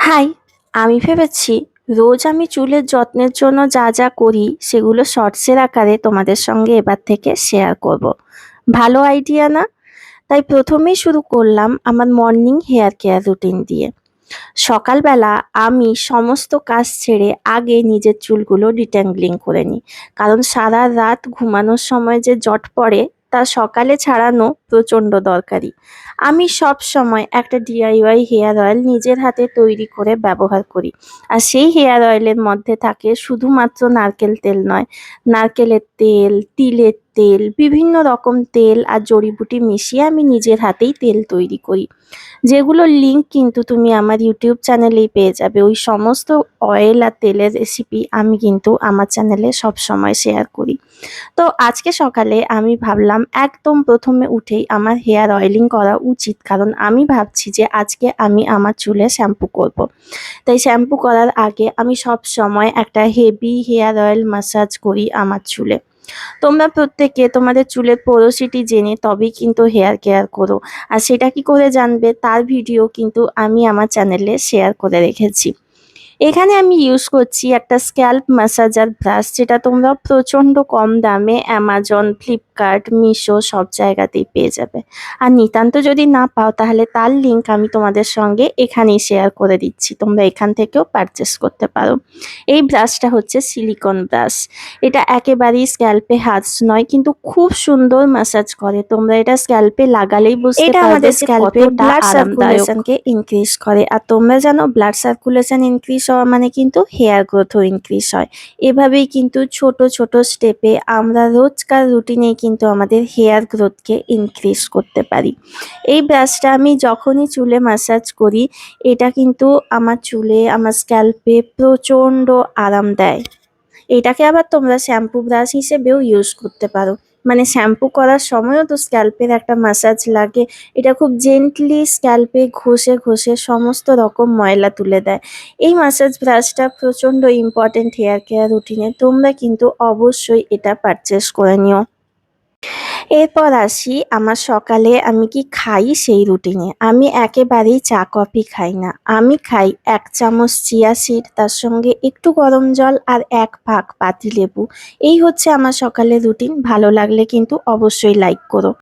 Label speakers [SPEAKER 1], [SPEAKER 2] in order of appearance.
[SPEAKER 1] High, আমি ভেবেছি রোজ আমি চুলের যত্নের জন্য যা যা করি সেগুলো শর্টসের আকারে তোমাদের সঙ্গে এবার থেকে শেয়ার করব। ভালো আইডিয়া না? তাই প্রথমেই শুরু করলাম আমার মর্নিং হেয়ার কেয়ার রুটিন দিয়ে। সকালবেলা আমি সমস্ত কাজ ছেড়ে আগে নিজের চুলগুলো ডিট্যাঙ্গলিং করে নিই। কারণ সারা রাত ঘুমানোর সময় যে জট পড়ে তা সকালে ছাড়ানো প্রচণ্ড দরকারি। আমি সব সময় একটা ডিআইওয়াই হেয়ার অয়েল নিজের হাতে তৈরি করে ব্যবহার করি। আর সেই হেয়ার অয়েলের মধ্যে থাকে শুধুমাত্র নারকেল তেল নয়, নারকেলের তেল, তিলের তেল, বিভিন্ন রকম তেল আর জড়িবুটি মিশিয়ে আমি নিজের হাতেই তেল তৈরি করি। যেগুলোর লিঙ্ক কিন্তু তুমি আমার ইউটিউব চ্যানেলেই পেয়ে যাবে। ওই সমস্ত অয়েল আর তেলের রেসিপি আমি কিন্তু আমার চ্যানেলে সব সময় শেয়ার করি। তো আজকে সকালে আমি ভাবলাম একদম প্রথমে উঠেই আমার হেয়ার অয়েলিং করা উচিত। কারণ আমি ভাবছি যে আজকে আমি আমার চুলে শ্যাম্পু করব। তাই শ্যাম্পু করার আগে আমি সব সময় একটা হেভি হেয়ার অয়েল ম্যাসাজ করি আমার চুলে। তোমরা প্রত্যেকে তোমাদের চুলের পোরোসিটি জেনে তবেই কিন্তু হেয়ার কেয়ার করো। আর সেটা কি করে জানবে? তার ভিডিও কিন্তু আমি আমার চ্যানেলে শেয়ার করে রেখেছি। এখানে আমি ইউজ করছি একটা স্ক্যাল্প ম্যাসাজার ব্রাশ যেটা তোমরা প্রচণ্ড কম দামে অ্যামাজন ফ্লিপকার্ট মিশো সব জায়গাতেই পেয়ে যাবে। আর নিতান্ত যদি না পাও তাহলে তার লিঙ্ক আমি তোমাদের সঙ্গে এখানেই শেয়ার করে দিচ্ছি। তোমরা এখান থেকেও পারচেস করতে পারো। এই ব্রাশটা হচ্ছে সিলিকন ব্রাশ এটা একেবারেই স্ক্যাল্পে হার্স নয় কিন্তু খুব সুন্দর ম্যাসাজ করে। তোমরা এটা স্ক্যাল্পে লাগালেই বুঝতে
[SPEAKER 2] এটা আমাদের
[SPEAKER 1] স্ক্যাল্পে ব্লাড। সার্কুলেশনকে ইনক্রিজ করে। আর তোমরা জানো ব্লাড সার্কুলেশন ইনক্রিজ হওয়া মানে কিন্তু হেয়ার গ্রোথও ইনক্রিজ হয়। এভাবেই কিন্তু ছোট ছোট স্টেপে আমরা রোজকার রুটিনেই কিন্তু আমাদের হেয়ার গ্রোথকে ইনক্রিজ করতে পারি। এই ব্রাশটা আমি যখনই চুলে ম্যাসাজ করি, এটা কিন্তু আমার চুলে, আমার স্ক্যাল্পে প্রচণ্ড আরাম দেয়। এটাকে আবার তোমরা শ্যাম্পু ব্রাশ হিসেবেও ইউজ করতে পারো। মানে শ্যাম্পু করার সময়ও তো স্ক্যাল্পের একটা ম্যাসাজ লাগে। এটা খুব জেন্টলি স্ক্যাল্পে ঘষে ঘষে সমস্ত রকম ময়লা তুলে দেয়। এই ম্যাসাজ ব্রাশটা প্রচণ্ড ইম্পর্টেন্ট হেয়ার কেয়ার রুটিনে তোমরা কিন্তু অবশ্যই এটা পারচেস করে নিও। এরপর আসি আমার সকালে আমি কি খাই সেই রুটিনে। আমি একেবারেই চা, কফি খাই না। আমি খাই এক চামচ চিয়া সিড, তার সঙ্গে একটু গরম জল আর এক ফাঁক পাতিলেবু। এই হচ্ছে আমার সকালের রুটিন। ভালো লাগলে কিন্তু অবশ্যই লাইক করো।